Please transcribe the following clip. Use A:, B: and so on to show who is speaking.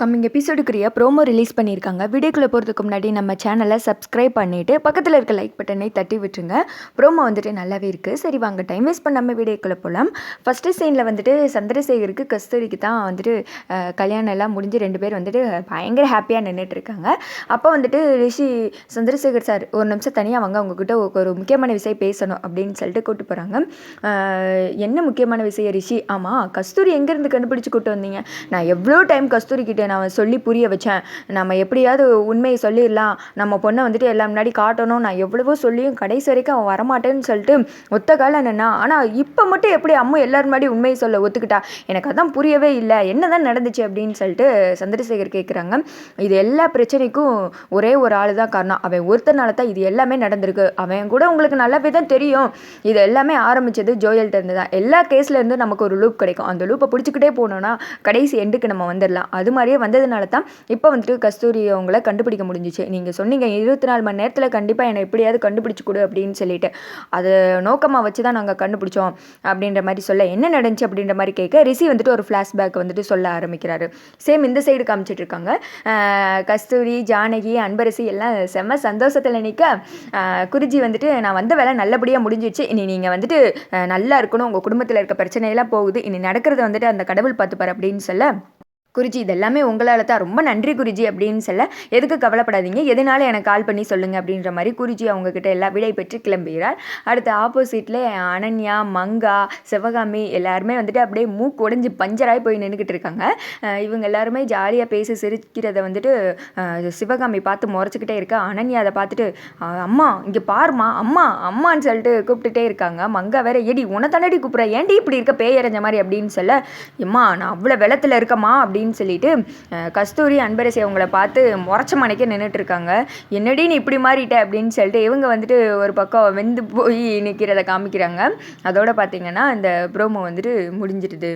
A: Coming எபிசோடுக்குரிய promo release பண்ணியிருக்காங்க. வீடியோக்குள்ளே போகிறதுக்கு முன்னாடி நம்ம சேனலை சப்ஸ்கிரைப் பண்ணிவிட்டு பக்கத்தில் இருக்க லைக் பட்டனை தட்டி விட்டுருங்க. ப்ரோமோ வந்துட்டு நல்லாவே இருக்குது சரி வாங்க டைம் வேஸ்ட் பண்ணாமல் வீடியோக்குள்ளே போகலாம் ஃபஸ்ட்டு சீனில் வந்துட்டு சந்திரசேகருக்கு கஸ்தூரிக்கு தான் வந்துட்டு கல்யாணம் எல்லாம் முடிஞ்சு ரெண்டு பேர் வந்துட்டு பயங்கர ஹாப்பியாக நின்றுட்டு இருக்காங்க. அப்போ வந்துட்டு ரிஷி சந்திரசேகர் சார் ஒரு நிமிஷம் தனியாக வாங்க அவங்கக்கிட்ட ஒரு முக்கியமான விஷயம் பேசணும் அப்படின்னு சொல்லிட்டு கூப்பிட்டு போகிறாங்க என்ன முக்கியமான விஷயம் ரிஷி? ஆமாம் கஸ்தூரி எங்கேருந்து கண்டுபிடிச்சி கூப்பிட்டு வந்தீங்க? நான் எவ்வளோ டைம் கஸ்தூரி கிட்ட நான் சொல்லி புரிய வச்சேன். நம்ம எப்படியாவது உண்மையை சொல்லிடலாம். நம்ம பொண்ணை வந்துட்டு எல்லாம் முன்னாடி காட்டணும். நான் எவ்வளவோ சொல்லியும் கடைசி வரைக்கும் அவன் வரமாட்டேன்னு சொல்லிட்டு ஒத்த கால நின்னா ஆனால் இப்போ மட்டும் எப்படி அம்மா எல்லாரும் முன்னாடி உண்மையை சொல்ல ஒத்துக்கிட்டா? எனக்கு அதான் புரியவே இல்லை. என்ன தான் நடந்துச்சு அப்படின்னு சொல்லிட்டு சந்திரசேகர் கேட்குறாங்க இது எல்லா பிரச்சனைக்கும் ஒரே ஒரு ஆள் தான் காரணம். அவன் ஒருத்தனால தான் இது எல்லாமே நடந்திருக்கு. அவன் கூட உங்களுக்கு நல்லாவே தான் தெரியும். இது எல்லாமே ஆரம்பிச்சது ஜோயல்கிட்ட இருந்து தான். எல்லா கேஸ்லேருந்து நமக்கு ஒரு லூப் கிடைக்கும். அந்த லூப்பை பிடிச்சிக்கிட்டே போனோம்னா கடைசி எண்டுக்கு நம்ம வந்துடலாம் அது மாதிரி நிறைய வந்ததுனால தான் இப்போ வந்துட்டு கஸ்தூரி அவங்கள கண்டுபிடிக்க முடிஞ்சிச்சு. நீங்கள் சொன்னீங்க இருபத்தி நாலு மணி நேரத்தில் கண்டிப்பாக என்னை எப்படியாவது கண்டுபிடிச்சு கொடு அப்படின்னு சொல்லிட்டு. அது நோக்கமாக வச்சு தான் நாங்கள் கண்டுபிடிச்சோம் அப்படின்ற மாதிரி சொல்ல என்ன நடந்துச்சு அப்படின்ற மாதிரி கேட்க ரிஷி வந்துட்டு ஒரு ஃப்ளாஷ்பேக் வந்துட்டு சொல்ல ஆரம்பிக்கிறாரு. சேம் இந்த சைடு காமிச்சிட்டு இருக்காங்க. கஸ்தூரி ஜானகி அன்பரசி எல்லாம் செம்ம சந்தோஷத்தில் நிற்க குருஜி வந்துட்டு நான் வந்த வேலை நல்லபடியாக முடிஞ்சிச்சு இனி நீங்கள் வந்துட்டு நல்லா இருக்கணும். உங்கள் குடும்பத்தில் இருக்க பிரச்சனையெல்லாம் போகுது. இனி நடக்கிறத வந்துட்டு அந்த கடவுள் பார்த்துப்பார் அப்படின்னு சொல்ல குருஜி இதெல்லாமே உங்களால் தான் ரொம்ப நன்றி குருஜி அப்படின்னு சொல்ல எதுக்கு கவலைப்படாதீங்க. எதனால எனக்கு கால் பண்ணி சொல்லுங்கள் அப்படின்ற மாதிரி குருஜி அவங்கக்கிட்ட எல்லா விடை பெற்று கிளம்புகிறார். அடுத்து ஆப்போசிட்டில் அனன்யா மங்கா சிவகாமி எல்லாருமே வந்துட்டு அப்படியே மூக்கு உடஞ்சி பஞ்சராகி போய் நின்றுக்கிட்டு இருக்காங்க. இவங்க எல்லாருமே ஜாலியாக பேசி சிரிக்கிறத வந்துட்டு சிவகாமி பார்த்து முறைச்சிக்கிட்டே இருக்கா. அனன்யா அதை பார்த்துட்டு அம்மா இங்கே பாருமா அம்மா அம்மான்னு சொல்லிட்டு கூப்பிட்டுட்டே இருக்காங்க. மங்கா வேற ஏடி உன தண்டடி கூப்பிட்ற? ஏன்டி இப்படி இருக்க பேயறிஞ்ச மாதிரி? அப்படின்னு சொல்ல எம்மா நான் அவ்வளோ வெள்ளத்தில் இருக்கம்மா அப்படின்னு சொல்லிட்டு அஹ், கஸ்தூரி அன்பரசி அவங்கள பார்த்து முறைச்ச மனைக்க நின்றுட்டு இருக்காங்க என்னடி நீ இப்படி மாறிட்ட அப்படின்னு சொல்லிட்டு இவங்க வந்துட்டு ஒரு பக்கம் வெந்து போய் நிற்கிறத காமிக்கிறாங்க. அதோட பார்த்தீங்கன்னா இந்த ப்ரோமோ வந்துட்டு முடிஞ்சிடுது.